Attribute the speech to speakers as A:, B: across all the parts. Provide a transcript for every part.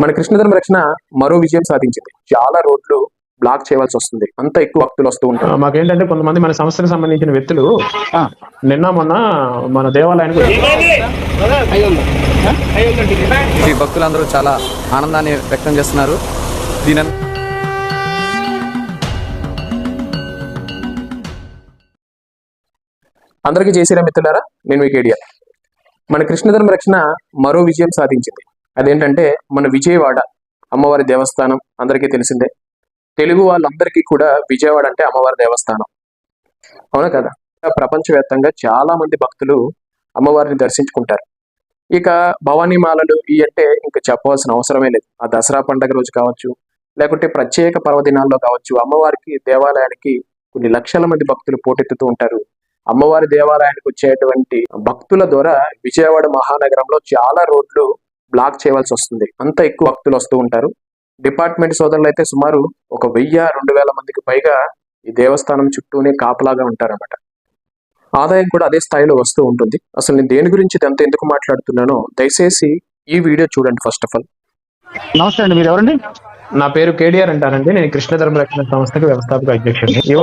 A: మన కృష్ణధర్మ రక్షణ మరో విజయం సాధించింది. చాలా రోడ్లు బ్లాక్ చేయవలసి వస్తుంది. అంత ఎక్కువ భక్తులు వస్తూ ఉంటారు. మాకేంటంటే కొంతమంది మన సంస్థకు సంబంధించిన వ్యక్తులు నిన్న మొన్న మన దేవాలయానికి
B: ఈ భక్తులందరూ చాలా ఆనందాన్ని వ్యక్తం చేస్తున్నారు. దీని
A: అందరికీ జయశ్రీరామ్ మిత్రులారా నేను మీ కేడియా. మన కృష్ణధర్మ రక్షణ మరో విజయం సాధించింది. అదేంటంటే మన విజయవాడ అమ్మవారి దేవస్థానం అందరికీ తెలిసిందే. తెలుగు వాళ్ళందరికీ కూడా విజయవాడ అంటే అమ్మవారి దేవస్థానం. అవునా కదా? ప్రపంచవ్యాప్తంగా చాలా మంది భక్తులు అమ్మవారిని దర్శించుకుంటారు. ఇక భవానీ మాలలు ఇవి అంటే ఇంకా చెప్పవలసిన అవసరమే లేదు. ఆ దసరా పండగ రోజు కావచ్చు లేకుంటే ప్రత్యేక పర్వదినాల్లో కావచ్చు అమ్మవారికి దేవాలయానికి కొన్ని లక్షల మంది భక్తులు పోటెత్తుతూ ఉంటారు. అమ్మవారి దేవాలయానికి వచ్చేటువంటి భక్తుల ద్వారా విజయవాడ మహానగరంలో చాలా రోడ్లు బ్లాక్ చేయవలసి వస్తుంది. అంత ఎక్కువ భక్తులు వస్తూ ఉంటారు. డిపార్ట్మెంట్ సోదరులు అయితే సుమారు ఒక వెయ్యి రెండు వేల మందికి పైగా ఈ దేవస్థానం చుట్టూనే కాపలాగా ఉంటారన్నమాట. ఆదాయం కూడా అదే స్థాయిలో వస్తూ ఉంటుంది. అసలు నేను దేని గురించి ఎంత ఎందుకు మాట్లాడుతున్నానో దయచేసి ఈ వీడియో చూడండి ఫస్ట్ ఆఫ్ ఆల్.
C: నమస్తే అండి మీరు ఎవరండి?
A: నా పేరు కేడిఆర్ అంటారండి. నేను కృష్ణధర్మ రక్షణ సంస్థకు వ్యవస్థాపక అధ్యక్షుడిని.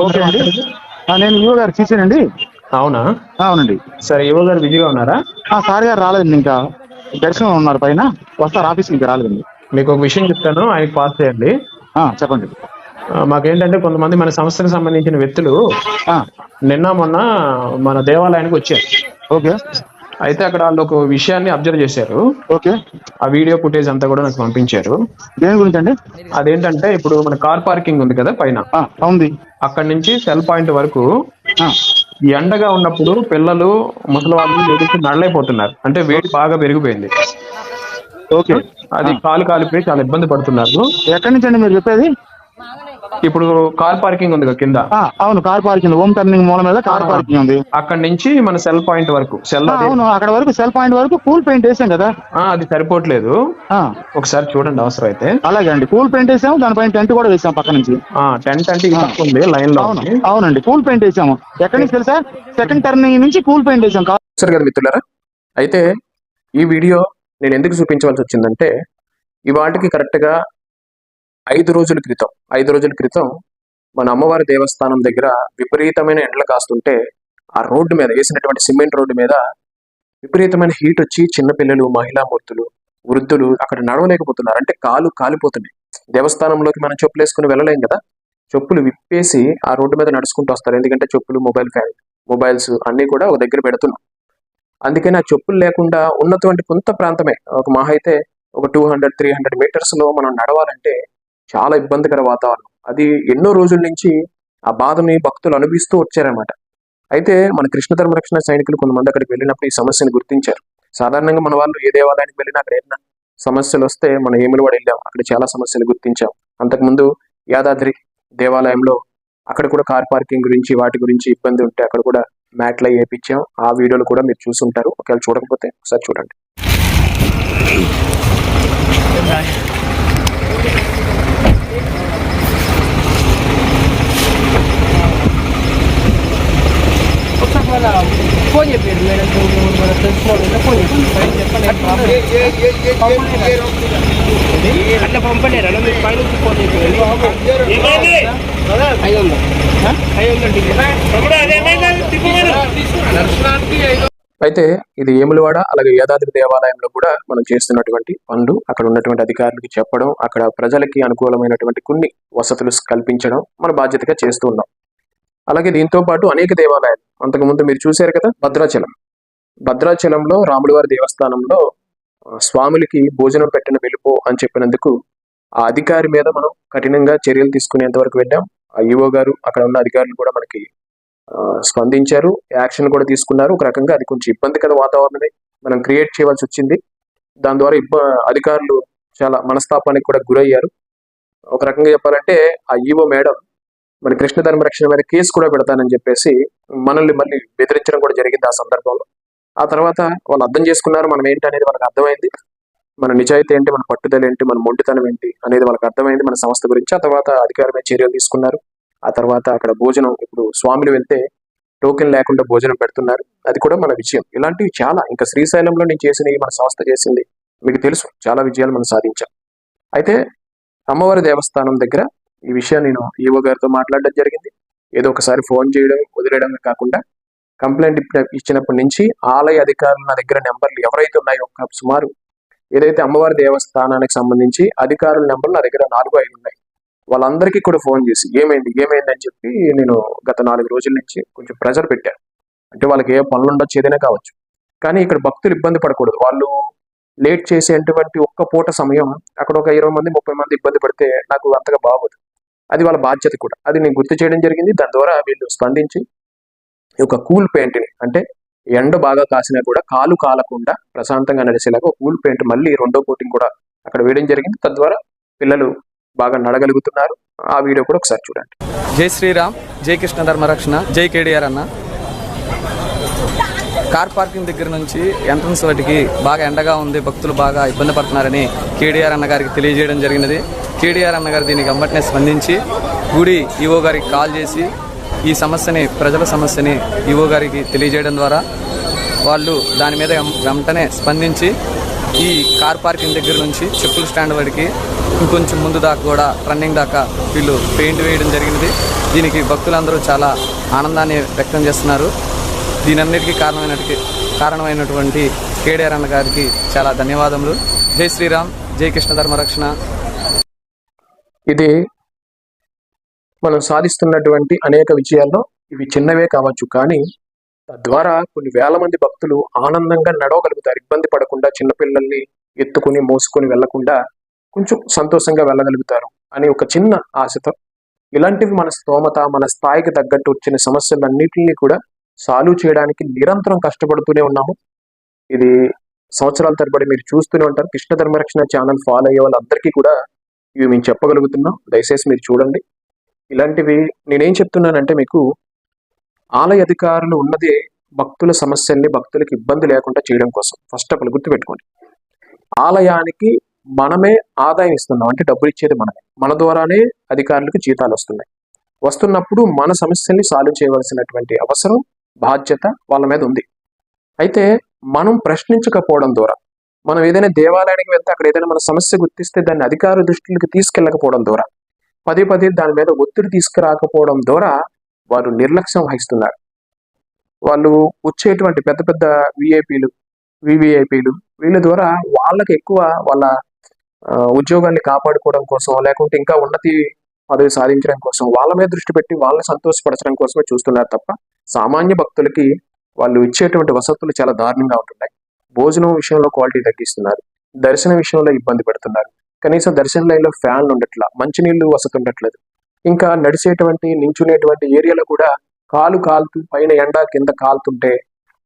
C: ఆ, నేను యువ గారు తీసానండి
A: అవునా?
C: అవునండి.
A: సరే యువ గారు బిజీగా ఉన్నారా?
C: ఆ సార్ గారు రాలేదండి ఇంకా. దర్శనం ఉన్నారు పైన. వస్తారు ఆఫీస్కి ఇంకా రాలేదండి.
A: మీకు ఒక విషయం చెప్తాను ఆయనకి పాస్ చేయండి.
C: చెప్పండి.
A: మాకేంటంటే కొంతమంది మన సంస్థకు సంబంధించిన వ్యక్తులు నిన్న మొన్న మన దేవాలయానికి వచ్చారు.
C: ఓకే.
A: అయితే అక్కడ వాళ్ళు ఒక విషయాన్ని అబ్జర్వ్ చేశారు.
C: ఓకే.
A: ఆ వీడియో ఫుటేజ్ అంతా కూడా నాకు పంపించారు.
C: దేని గురించి అండి
A: అదేంటంటే ఇప్పుడు మన కార్ పార్కింగ్ ఉంది కదా పైన.
C: ఉంది.
A: అక్కడ నుంచి సెల్ పాయింట్ వరకు ఎండగా ఉన్నప్పుడు పిల్లలు ముసలి వాళ్ళు లేడీస్ నడలేకపోతున్నారు. అంటే వేడి బాగా పెరిగిపోయింది.
C: ఓకే.
A: అది కాలు కాలిపోయి చాలా ఇబ్బంది పడుతున్నారు.
C: ఎక్కడి నుంచి అండి మీరు చెప్పేది?
A: ఇప్పుడు కార్ పార్కింగ్ ఉంది కదా
C: అవును కార్ పార్కింగ్ ఓం టర్నింగ్ మూల మీద కార్ పార్కింగ్ ఉంది.
A: అక్కడ నుంచి మన సెల్ పాయింట్ వరకు సెల్
C: అవును అక్కడ వరకు సెల్ పాయింట్ వరకు కూల్ పెయింట్ వేసాం కదా.
A: అది సరిపోవట్లేదు. ఒకసారి చూడండి అవసరం అయితే
C: అలాగే అండి కూల్ పెయింట్ వేసాము దానిపైన టెంట్ కూడా వేసాం పక్క నుంచి.
A: ఆ టెంట్ అంటే ఉంది లైన్లో.
C: అవునండి కూల్ పెయింట్ వేసాము. ఎక్కడి నుంచి తెలుసా? సెకండ్ టర్నింగ్ నుంచి కూల్ పెయింట్ వేసాం.
A: సరే కదా మిత్రులారా అయితే ఈ వీడియో నేను ఎందుకు చూపించవలసి వచ్చిందంటే ఈ వాటికి కరెక్ట్గా ఐదు రోజుల క్రితం ఐదు రోజుల క్రితం మన అమ్మవారి దేవస్థానం దగ్గర విపరీతమైన ఎండలు కాస్తుంటే ఆ రోడ్డు మీద వేసినటువంటి సిమెంట్ రోడ్డు మీద విపరీతమైన హీట్ వచ్చి చిన్నపిల్లలు మహిళామూర్తులు వృద్ధులు అక్కడ నడవలేకపోతున్నారు. అంటే కాలు కాలిపోతున్నాయి. దేవస్థానంలోకి మనం చెప్పులు వేసుకుని వెళ్ళలేం కదా? చెప్పులు విప్పేసి ఆ రోడ్డు మీద నడుచుకుంటూ వస్తారు. ఎందుకంటే చెప్పులు మొబైల్ ఫ్యాన్ మొబైల్స్ అన్నీ కూడా ఒక దగ్గర పెడుతున్నాం. అందుకని ఆ చెప్పులు లేకుండా ఉన్నటువంటి కొంత ప్రాంతమే. ఒక మహా అయితే ఒక టూ హండ్రెడ్ త్రీ హండ్రెడ్ మీటర్స్లో మనం నడవాలంటే చాలా ఇబ్బందికర వాతావరణం. అది ఎన్నో రోజుల నుంచి ఆ బాధని భక్తులు అనుభవిస్తూ వచ్చారనమాట అయితే మన కృష్ణ రక్షణ సైనికులు కొంతమంది అక్కడికి వెళ్ళినప్పుడు ఈ సమస్యను గుర్తించారు. సాధారణంగా మన వాళ్ళు ఏ దేవాలయానికి వెళ్ళినా అక్కడ ఏదైనా సమస్యలు వస్తే మనం ఏమిలవాడ వెళ్ళాం. అక్కడ చాలా సమస్యలు గుర్తించాం. అంతకుముందు యాదాద్రి దేవాలయంలో అక్కడ కూడా కార్ పార్కింగ్ గురించి వాటి గురించి ఇబ్బంది ఉంటే అక్కడ కూడా మ్యాట్లు వేయించాం ఆ వీడియోలు కూడా మీరు చూసి ఉంటారు ఒకవేళ చూడకపోతే ఒకసారి చూడండి.
D: ఫోన్ చెప్పారు మేడం మన తెలిసిన వాళ్ళు ఫోన్ చెప్పారు అట్లా పంపలేరు మీరు పైన ఫోన్ చెప్పారు ఐదు వందలు ఐదు వందలు
A: అయితే ఇది ఏములవాడ అలాగే యాదాద్రి దేవాలయంలో కూడా మనం చేస్తున్నటువంటి పనులు అక్కడ ఉన్నటువంటి అధికారులకి చెప్పడం అక్కడ ప్రజలకి అనుకూలమైనటువంటి కొన్ని వసతులు కల్పించడం మన బాధ్యతగా చేస్తూ ఉన్నాం అలాగే దీంతో పాటు అనేక దేవాలయాలు. అంతకుముందు మీరు చూశారు కదా భద్రాచలం. భద్రాచలంలో రాములవారి దేవస్థానంలో స్వాములకి భోజనం పెట్టిన వెళ్ళిపో అని చెప్పినందుకు ఆ అధికారి మీద మనం కఠినంగా చర్యలు తీసుకునేంత వరకు వెళ్ళాం. ఆ ఈవో గారు అక్కడ ఉన్న అధికారులు కూడా మనకి ఆ, స్పందించారు. యాక్షన్ కూడా తీసుకున్నారు. ఒక రకంగా అది కొంచెం ఇబ్బందికర వాతావరణమే. మనం క్రియేట్ చేయవలసి వచ్చింది. దాని ద్వారా ఇబ్బ అధికారులు చాలా మనస్తాపానికి కూడా గురయ్యారు. ఒక రకంగా చెప్పాలంటే ఆ ఈవో మేడం మన కృష్ణ ధర్మ రక్షణ మీద కేసు కూడా పెడతానని చెప్పేసి మనల్ని మళ్ళీ బెదిరించడం కూడా జరిగింది ఆ సందర్భంలో. ఆ తర్వాత వాళ్ళు అర్థం చేసుకున్నారు మనం ఏంటి అనేది వాళ్ళకి అర్థమైంది. మన నిజాయితీ ఏంటి మన పట్టుదల ఏంటి మన మొండితనం ఏంటి అనేది వాళ్ళకి అర్థమైంది మన సంస్థ గురించి. ఆ తర్వాత అధికారమే చర్యలు తీసుకున్నారు. ఆ తర్వాత అక్కడ భోజనం ఇప్పుడు స్వాములు వెళ్తే టోకెన్ లేకుండా భోజనం పెడుతున్నారు. అది కూడా మన విజయం. ఇలాంటివి చాలా. ఇంకా శ్రీశైలంలో నేను చేసినవి మన సంస్థ చేసింది మీకు తెలుసు. చాలా విజయాలు మనం సాధించాం. అయితే అమ్మవారి దేవస్థానం దగ్గర ఈ విషయం నేను ఈవో గారితో మాట్లాడడం జరిగింది. ఏదో ఒకసారి ఫోన్ చేయడం వదిలేయడం కాకుండా కంప్లైంట్ ఇచ్చినప్పటి నుంచి ఆలయ అధికారుల నా దగ్గర నెంబర్లు ఎవరైతే ఉన్నాయో ఒక సుమారు ఏదైతే అమ్మవారి దేవస్థానానికి సంబంధించి అధికారుల నెంబర్లు నా దగ్గర నాలుగు ఐదు ఉన్నాయి. వాళ్ళందరికీ కూడా ఫోన్ చేసి ఏమైంది ఏమైంది? అని చెప్పి నేను గత నాలుగు రోజుల నుంచి కొంచెం ప్రెజర్ పెట్టాను అంటే వాళ్ళకి ఏ పనులు ఉండొచ్చు ఏదైనా కావచ్చు. కానీ ఇక్కడ భక్తులు ఇబ్బంది పడకూడదు. వాళ్ళు లేట్ చేసేటువంటి ఒక్క పూట సమయం అక్కడ ఒక ఇరవై మంది ముప్పై మంది ఇబ్బంది పడితే నాకు అంతగా బాగోదు. అది వాళ్ళ బాధ్యత కూడా. అది నేను గుర్తు చేయడం జరిగింది. దాని ద్వారా వీళ్ళు స్పందించి ఒక కూల్ పెయింట్ని అంటే ఎండ బాగా కాసినా కూడా కాలు కాలకుండా ప్రశాంతంగా నడిచేలాగా కూల్ పెయింట్ మళ్ళీ రెండో కోటింగ్ కూడా అక్కడ వేయడం జరిగింది. తద్వారా పిల్లలు బాగా నడగలుగుతున్నారు. ఆ వీడియో కూడా ఒకసారి చూడండి.
B: జై శ్రీరామ్ జై కృష్ణ ధర్మరక్షణ జై కేడిఆర్ అన్న. కార్ పార్కింగ్ దగ్గర నుంచి ఎంట్రన్స్ వాటికి బాగా ఎండగా ఉంది భక్తులు బాగా ఇబ్బంది పడుతున్నారని కేడీఆర్ అన్న గారికి తెలియజేయడం జరిగినది. కేడీఆర్ అన్నగారు దీనికి అమ్మటనే స్పందించి గుడి ఈవో గారికి కాల్ చేసి ఈ సమస్యని ప్రజల సమస్యని ఈవో గారికి తెలియజేయడం ద్వారా వాళ్ళు దాని మీద వెంటనే స్పందించి ఈ కార్ పార్కింగ్ దగ్గర నుంచి చెప్పుల స్టాండ్ వరకు ఇంకొంచెం ముందు దాకా కూడా రన్నింగ్ దాకా వీళ్ళు పెయింట్ వేయడం జరిగినది. దీనికి భక్తులందరూ చాలా ఆనందాన్ని వ్యక్తం చేస్తున్నారు. దీనన్నిటికీ కారణమైన కారణమైనటువంటి కేడీఆర్ అన్న గారికి చాలా ధన్యవాదములు. జై శ్రీరామ్ జై కృష్ణ ధర్మరక్షణ.
A: ఇది మనం సాధిస్తున్నటువంటి అనేక విజయాల్లో ఇవి చిన్నవే కావచ్చు కానీ తద్వారా కొన్ని వేల మంది భక్తులు ఆనందంగా నడవగలుగుతారు. ఇబ్బంది పడకుండా చిన్నపిల్లల్ని ఎత్తుకుని మోసుకొని వెళ్ళకుండా కొంచెం సంతోషంగా వెళ్ళగలుగుతారు అని ఒక చిన్న ఆశతో. ఇలాంటివి మన స్తోమత మన స్థాయికి తగ్గట్టు వచ్చిన సమస్యలన్నింటినీ కూడా సాల్వ్ చేయడానికి నిరంతరం కష్టపడుతూనే ఉన్నాము. ఇది సంవత్సరాల తరబడి మీరు చూస్తూనే ఉంటారు. కృష్ణ ధర్మరక్షణ ఛానల్ ఫాలో అయ్యే వాళ్ళందరికీ కూడా ఇవి మేము చెప్పగలుగుతున్నాం. దయచేసి మీరు చూడండి. ఇలాంటివి నేనేం చెప్తున్నానంటే మీకు ఆలయ అధికారులు ఉన్నదే భక్తుల సమస్యల్ని భక్తులకు ఇబ్బంది లేకుండా చేయడం కోసం ఫస్ట్ ఆఫ్ ఆల్ గుర్తుపెట్టుకోండి. ఆలయానికి మనమే ఆదాయం ఇస్తున్నాం. అంటే డబ్బులు ఇచ్చేది మనమే. మన ద్వారానే అధికారులకు జీతాలు వస్తున్నాయి. వస్తున్నప్పుడు మన సమస్యల్ని సాల్వ్ చేయవలసినటువంటి అవసరం బాధ్యత వాళ్ళ మీద ఉంది. అయితే మనం ప్రశ్నించకపోవడం ద్వారా మనం ఏదైనా దేవాలయానికి వెళ్తే అక్కడ ఏదైనా మన సమస్య గుర్తిస్తే దాన్ని అధికార దృష్టికి తీసుకెళ్ళకపోవడం ద్వారా పదే పదే దాని మీద ఒత్తిడి తీసుకురాకపోవడం ద్వారా వారు నిర్లక్ష్యం వహిస్తున్నారు. వాళ్ళు వచ్చేటువంటి పెద్ద పెద్ద విఐపీలు వివిఐపీలు వీళ్ళ ద్వారా వాళ్ళకి ఎక్కువ వాళ్ళ ఉద్యోగాన్ని కాపాడుకోవడం కోసం లేకుంటే ఇంకా ఉన్నతి పదవి సాధించడం కోసం వాళ్ళ మీద దృష్టి పెట్టి వాళ్ళని సంతోషపరచడం కోసమే చూస్తున్నారు తప్ప సామాన్య భక్తులకి వాళ్ళు ఇచ్చేటువంటి వసతులు చాలా దారుణంగా ఉంటున్నాయి. భోజనం విషయంలో క్వాలిటీ తగ్గిస్తున్నారు. దర్శన విషయంలో ఇబ్బంది పెడుతున్నారు. కనీసం దర్శన లైన్లో ఫ్యాన్లు ఉండట్లా మంచినీళ్ళు వసతి ఉండట్లేదు ఇంకా నడిచేటువంటి నించునేటువంటి ఏరియాలో కూడా కాలు కాలుతూ పైన ఎండ కింద కాలుతుంటే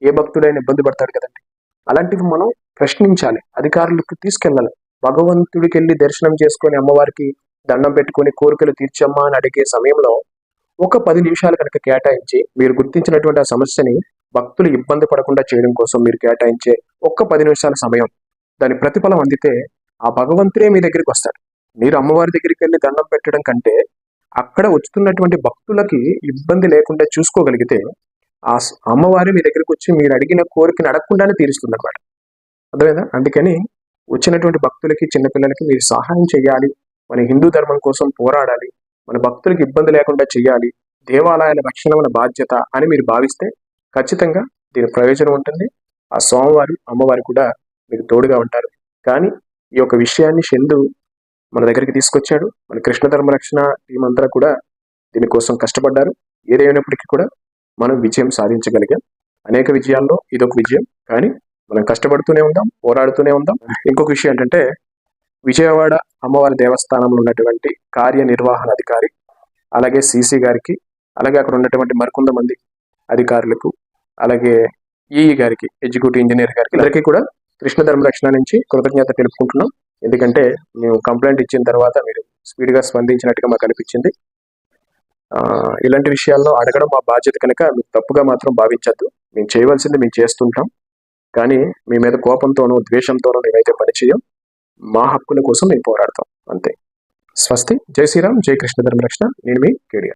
A: ఏ భక్తుడైనా ఇబ్బంది పడతాడు కదండి. అలాంటివి మనం ప్రశ్నించాలి అధికారులకు తీసుకెళ్ళాలి. భగవంతుడికి వెళ్ళి దర్శనం చేసుకొని అమ్మవారికి దండం పెట్టుకొని కోరికలు తీర్చమ్మా అని అడిగే సమయంలో ఒక పది నిమిషాలు కనుక కేటాయించి మీరు గుర్తించినటువంటి ఆ సమస్యని భక్తులు ఇబ్బంది పడకుండా చేయడం కోసం మీరు కేటాయించే ఒక్క పది నిమిషాల సమయం దాని ప్రతిఫలం అందితే ఆ భగవంతుడే మీ దగ్గరికి వస్తాడు. మీరు అమ్మవారి దగ్గరికి వెళ్ళి దండం పెట్టడం కంటే అక్కడ వచ్చుతున్నటువంటి భక్తులకి ఇబ్బంది లేకుండా చూసుకోగలిగితే ఆ అమ్మవారి మీ దగ్గరికి వచ్చి మీరు అడిగిన కోరికను అడగకుండానే తీరుస్తుంది అనమాట అర్థమైందా? అందుకని వచ్చినటువంటి భక్తులకి చిన్నపిల్లలకి మీరు సహాయం చేయాలి మన హిందూ ధర్మం కోసం పోరాడాలి. మన భక్తులకి ఇబ్బంది లేకుండా చేయాలి దేవాలయాల రక్షణ మన బాధ్యత అని మీరు భావిస్తే ఖచ్చితంగా దీని ప్రయోజనం ఉంటుంది. ఆ స్వామివారు అమ్మవారు కూడా మీకు తోడుగా ఉంటారు. కానీ ఈ యొక్క విషయాన్ని చందు మన దగ్గరికి తీసుకొచ్చాడు. మన కృష్ణ ధర్మ రక్షణ టీం అంతా కూడా దీనికోసం కష్టపడ్డారు. ఏదైనప్పటికీ కూడా మనం విజయం సాధించగలిగాం. అనేక విజయాల్లో ఇదొక విజయం. కానీ మనం కష్టపడుతూనే ఉందాం పోరాడుతూనే ఉందాం. ఇంకొక విషయం ఏంటంటే విజయవాడ అమ్మవారి దేవస్థానంలో ఉన్నటువంటి కార్యనిర్వహణ అధికారి అలాగే సీసీ గారికి అలాగే అక్కడ ఉన్నటువంటి మరికొంతమంది అధికారులకు అలాగే ఈఈ గారికి ఎగ్జిక్యూటివ్ ఇంజనీర్ గారికి అందరికీ కూడా కృష్ణ ధర్మ రక్షణ నుంచి కృతజ్ఞత తెలుపుకుంటున్నాం. ఎందుకంటే మేము కంప్లైంట్ ఇచ్చిన తర్వాత మీరు స్పీడ్గా స్పందించినట్టుగా మాకు అనిపించింది. ఇలాంటి విషయాల్లో అడగడం మా బాధ్యత కనుక మీకు తప్పుగా మాత్రం భావించద్దు. మేము చేయవలసింది మేము చేస్తుంటాం. కానీ మీ మీద కోపంతోనూ ద్వేషంతోనూ మేమైతే పనిచేయం. మా హక్కుల కోసం మేము పోరాడతాం. అంతే. స్వస్తి. జై శ్రీరామ్. జై కృష్ణ ధర్మరక్షణ నేను మీ కేడియా.